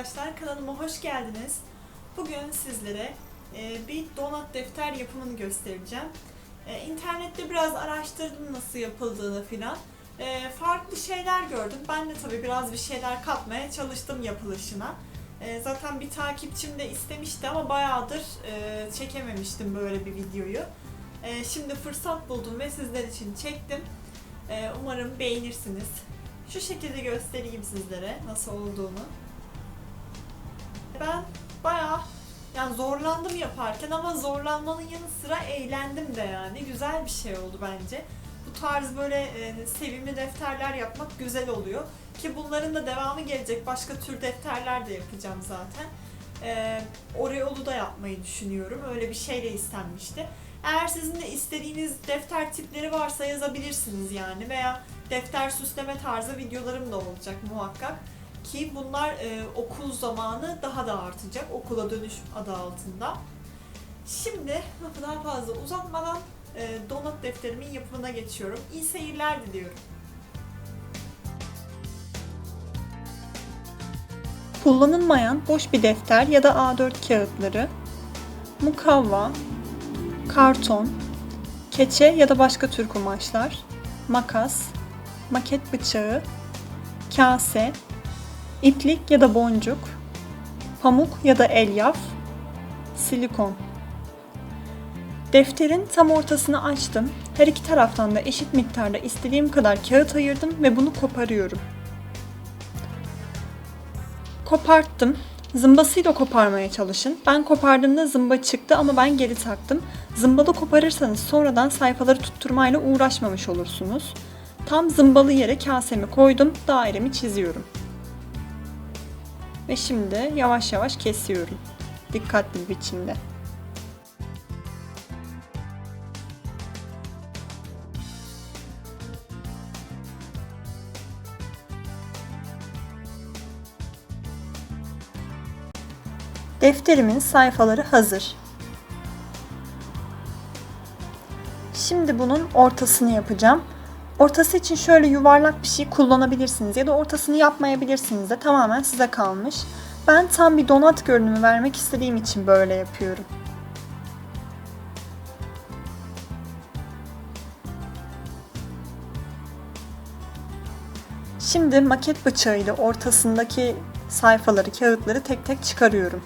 Arkadaşlar. Kanalıma hoş geldiniz. Bugün sizlere e, bir donat defter yapımını göstereceğim. E, İnternette biraz araştırdım nasıl yapıldığını filan. E, Farklı şeyler gördüm. Ben de tabii biraz bir şeyler katmaya çalıştım yapılışına. Zaten bir takipçim de istemişti ama bayağıdır çekememiştim böyle bir videoyu. Şimdi fırsat buldum ve sizler için çektim. Umarım beğenirsiniz. Şu şekilde göstereyim sizlere nasıl olduğunu. Ben bayağı yani zorlandım yaparken ama zorlanmanın yanı sıra eğlendim de yani. Güzel bir şey oldu bence. Bu tarz böyle e, sevimli defterler yapmak güzel oluyor. Ki bunların da devamı gelecek. Başka tür defterler de yapacağım zaten. E, Oreo'lu da yapmayı düşünüyorum. Öyle bir şey de istenmişti. Eğer sizin de istediğiniz defter tipleri varsa yazabilirsiniz yani veya defter süsleme tarzı videolarım da olacak muhakkak. Ki bunlar e, okul zamanı daha da artacak. Okula dönüş adı altında. Şimdi lafı daha fazla uzatmadan e, donat defterimin yapımına geçiyorum. İyi seyirler diliyorum. Kullanılmayan boş bir defter ya da A4 kağıtları, mukavva, karton, keçe ya da başka tür kumaşlar, makas, maket bıçağı, kase, iplik ya da boncuk, pamuk ya da elyaf, silikon. Defterin tam ortasını açtım. Her iki taraftan da eşit miktarda istediğim kadar kağıt ayırdım ve bunu koparıyorum. Koparttım. Zımbasıyla koparmaya çalışın. Ben kopardığımda zımba çıktı ama ben geri taktım. Zımbalı koparırsanız sonradan sayfaları tutturmayla uğraşmamış olursunuz. Tam zımbalı yere kasemi koydum, dairemi çiziyorum. Ve şimdi yavaş yavaş kesiyorum. Dikkatli bir biçimde. Defterimin sayfaları hazır. Şimdi bunun ortasını yapacağım. Ortası için şöyle yuvarlak bir şey kullanabilirsiniz ya da ortasını yapmayabilirsiniz de tamamen size kalmış. Ben tam bir donat görünümü vermek istediğim için böyle yapıyorum. Şimdi maket bıçağıyla ortasındaki sayfaları, kağıtları tek tek çıkarıyorum.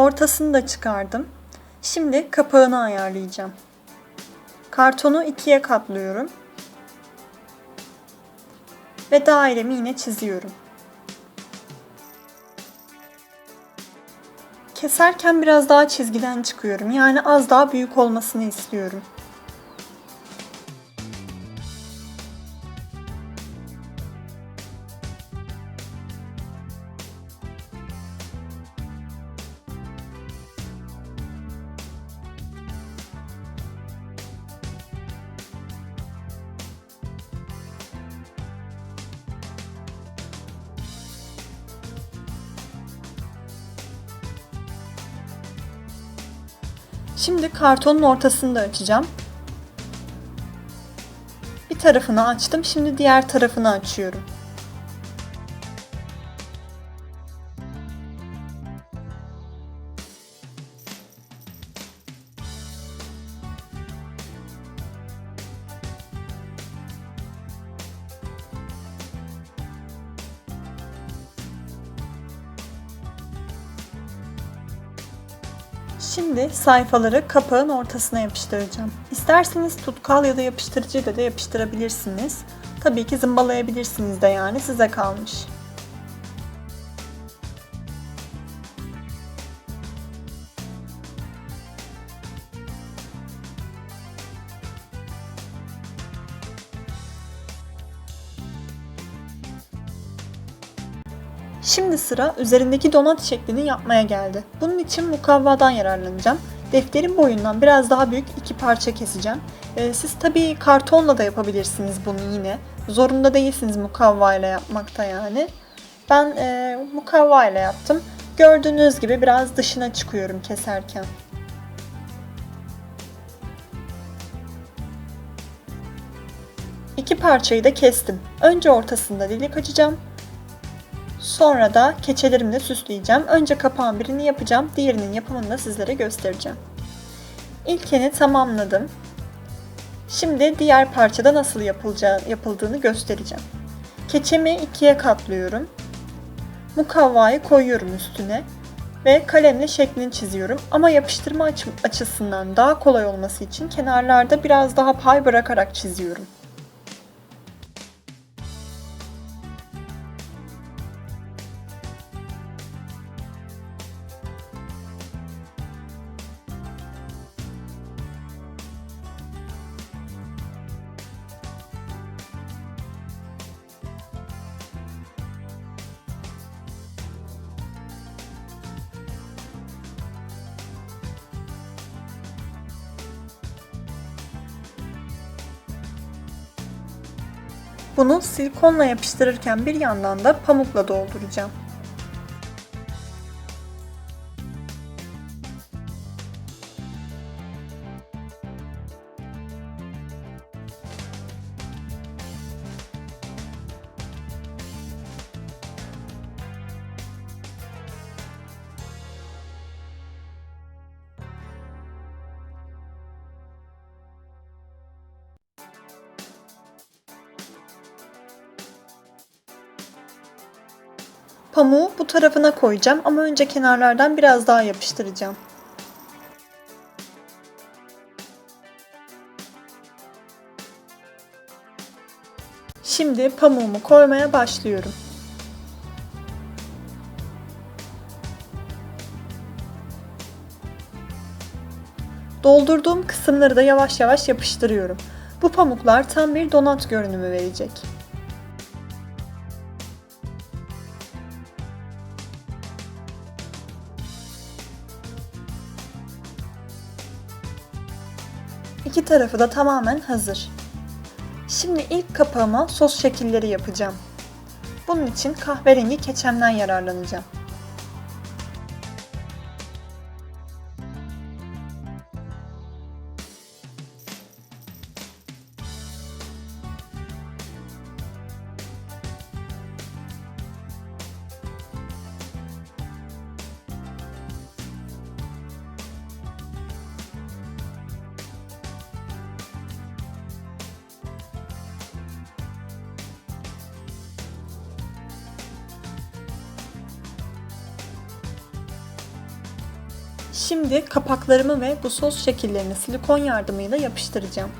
Ortasını da çıkardım. Şimdi kapağını ayarlayacağım. Kartonu ikiye katlıyorum. Ve dairemi yine çiziyorum. Keserken biraz daha çizgiden çıkıyorum. Yani az daha büyük olmasını istiyorum. Şimdi kartonun ortasını da açacağım. Bir tarafını açtım. Şimdi diğer tarafını açıyorum. Şimdi sayfaları kapağın ortasına yapıştıracağım. İsterseniz tutkal ya da yapıştırıcıyla da yapıştırabilirsiniz. Tabii ki zımbalayabilirsiniz de yani size kalmış. Sıra üzerindeki donat şeklini yapmaya geldi. Bunun için mukavvadan yararlanacağım. Defterin boyundan biraz daha büyük iki parça keseceğim. Ee, siz tabii kartonla da yapabilirsiniz bunu yine. Zorunda değilsiniz mukavva ile yapmakta yani. Ben e, mukavva ile yaptım. Gördüğünüz gibi biraz dışına çıkıyorum keserken. İki parçayı da kestim. Önce ortasında delik açacağım. Sonra da keçelerimle süsleyeceğim. Önce kapağın birini yapacağım. Diğerinin yapımını da sizlere göstereceğim. İlkini tamamladım. Şimdi diğer parçada nasıl yapılacağı, yapıldığını göstereceğim. Keçemi ikiye katlıyorum. Mukavvayı koyuyorum üstüne ve kalemle şeklini çiziyorum. Ama yapıştırma aç- açısından daha kolay olması için kenarlarda biraz daha pay bırakarak çiziyorum. Bunu silikonla yapıştırırken bir yandan da pamukla dolduracağım. Pamuğu bu tarafına koyacağım ama önce kenarlardan biraz daha yapıştıracağım. Şimdi pamuğumu koymaya başlıyorum. Doldurduğum kısımları da yavaş yavaş yapıştırıyorum. Bu pamuklar tam bir donat görünümü verecek. İki tarafı da tamamen hazır. Şimdi ilk kapağıma sos şekilleri yapacağım. Bunun için kahverengi keçemden yararlanacağım. Şimdi kapaklarımı ve bu sos şekillerini silikon yardımıyla yapıştıracağım.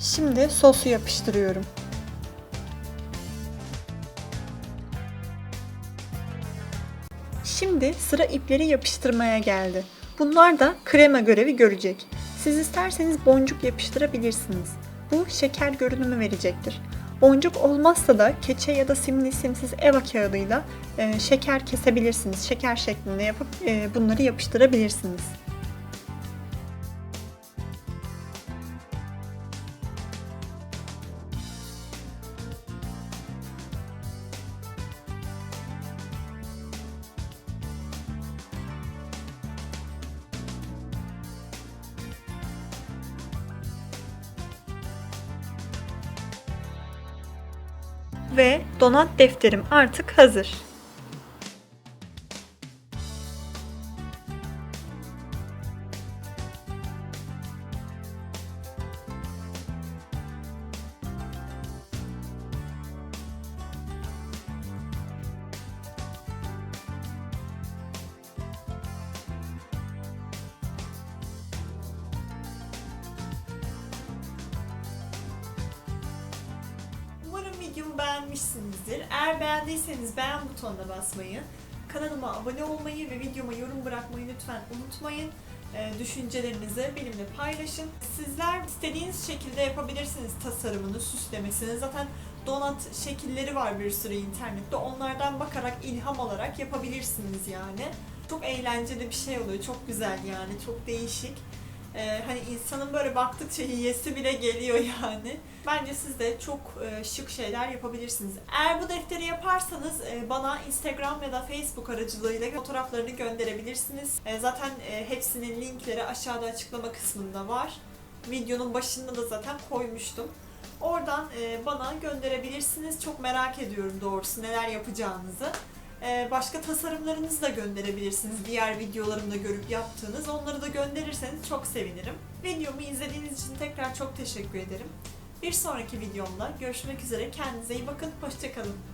Şimdi sosu yapıştırıyorum. Şimdi sıra ipleri yapıştırmaya geldi. Bunlar da krema görevi görecek. Siz isterseniz boncuk yapıştırabilirsiniz. Bu şeker görünümü verecektir. Boncuk olmazsa da keçe ya da simli simsiz eva kağıdıyla e, şeker kesebilirsiniz. Şeker şeklinde yapıp e, bunları yapıştırabilirsiniz. Ve donat defterim artık hazır. Videomu beğenmişsinizdir. Eğer beğendiyseniz beğen butonuna basmayı, kanalıma abone olmayı ve videoma yorum bırakmayı lütfen unutmayın. Ee, düşüncelerinizi benimle paylaşın. Sizler istediğiniz şekilde yapabilirsiniz tasarımını, süslemesini. Zaten donat şekilleri var bir sürü internette. Onlardan bakarak, ilham alarak yapabilirsiniz yani. Çok eğlenceli bir şey oluyor. Çok güzel yani. Çok değişik. Ee, hani insanın böyle baktıkça yiyesi bile geliyor yani. Bence siz de çok e, şık şeyler yapabilirsiniz. Eğer bu defteri yaparsanız e, bana Instagram ya da Facebook aracılığıyla fotoğraflarını gönderebilirsiniz. E, zaten e, hepsinin linkleri aşağıda açıklama kısmında var. Videonun başında da zaten koymuştum. Oradan e, bana gönderebilirsiniz. Çok merak ediyorum doğrusu neler yapacağınızı. E, başka tasarımlarınızı da gönderebilirsiniz. Diğer videolarımda görüp yaptığınız. Onları da gönderirseniz çok sevinirim. Videomu izlediğiniz için tekrar çok teşekkür ederim. Bir sonraki videomda görüşmek üzere. Kendinize iyi bakın. Hoşçakalın.